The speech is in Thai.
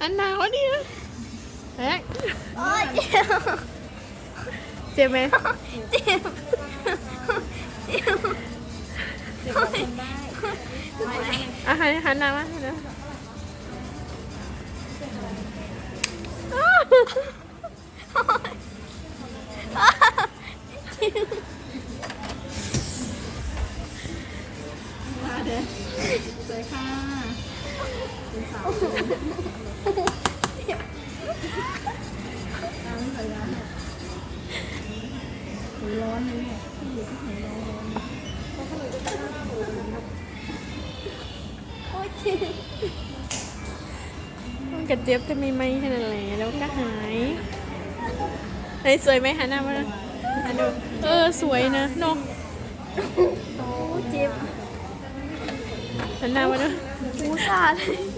อันหนาวนี่นะแอ๊กโอ้ยเจ็บเจ็บไหมเจ็บเจ็บเจ็บคนได้อะหันหันหน้ามาหันหน้ามาเด้อสวยค่ะ เป็นสาวน้ำใส่ยาหัวร้อนเลยเนี่ยพี่อยู่ที่หัวร้อนโอ้ยเจ็บมันกระเจ็บจะมีไหมแค่นั้นแหละแล้วก็หายไหนสวยไหมหันหน้ามาหันดูเออสวยนะเนาะโอ้ยเจ็บหันหน้ามาดูหูสาดเลย